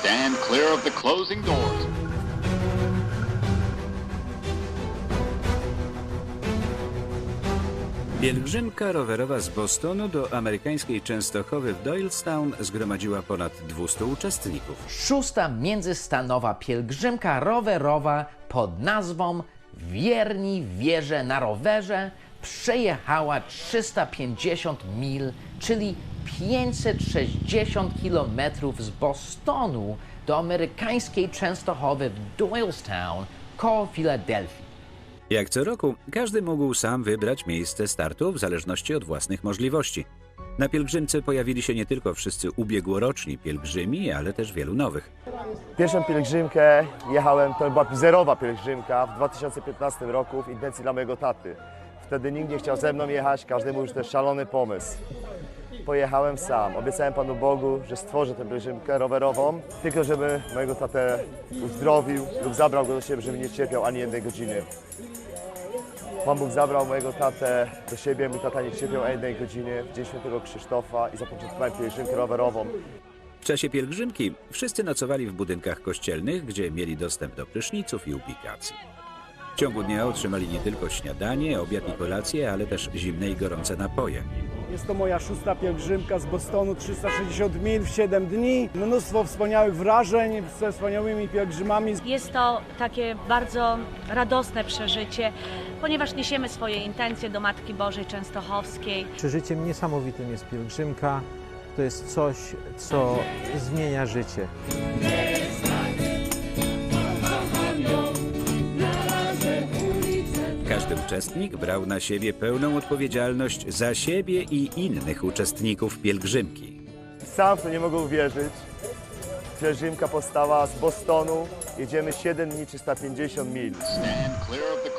Stand clear of the closing doors. Pielgrzymka rowerowa z Bostonu do amerykańskiej Częstochowy w Doylestown zgromadziła ponad 200 uczestników. Szósta międzystanowa pielgrzymka rowerowa pod nazwą Wierni wierze na rowerze przejechała 350 mil, czyli 560 kilometrów z Bostonu do amerykańskiej Częstochowy w Doylestown koło Filadelfii. Jak co roku, każdy mógł sam wybrać miejsce startu w zależności od własnych możliwości. Na pielgrzymce pojawili się nie tylko wszyscy ubiegłoroczni pielgrzymi, ale też wielu nowych. Pierwszą pielgrzymkę jechałem, to była zerowa pielgrzymka w 2015 roku w intencji dla mojego taty. Wtedy nikt nie chciał ze mną jechać, każdy mówił, że to jest szalony pomysł. Pojechałem sam. Obiecałem Panu Bogu, że stworzę tę pielgrzymkę rowerową, tylko żeby mojego tatę uzdrowił lub zabrał go do siebie, żeby nie cierpiał ani jednej godziny. Pan Bóg zabrał mojego tatę do siebie, mój tata nie cierpiał ani jednej godziny w Dzień Świętego Krzysztofa i zapoczątkowałem pielgrzymkę rowerową. W czasie pielgrzymki wszyscy nocowali w budynkach kościelnych, gdzie mieli dostęp do pryszniców i ubikacji. W ciągu dnia otrzymali nie tylko śniadanie, obiad i kolację, ale też zimne i gorące napoje. Jest to moja szósta pielgrzymka z Bostonu, 360 mil w 7 dni. Mnóstwo wspaniałych wrażeń ze wspaniałymi pielgrzymami. Jest to takie bardzo radosne przeżycie, ponieważ niesiemy swoje intencje do Matki Bożej Częstochowskiej. Przeżyciem niesamowitym jest pielgrzymka. To jest coś, co zmienia życie. Każdy uczestnik brał na siebie pełną odpowiedzialność za siebie i innych uczestników pielgrzymki. Sam w to nie mogę uwierzyć. Pielgrzymka powstała z Bostonu. Jedziemy 7 dni 350 mil. Stand clear of the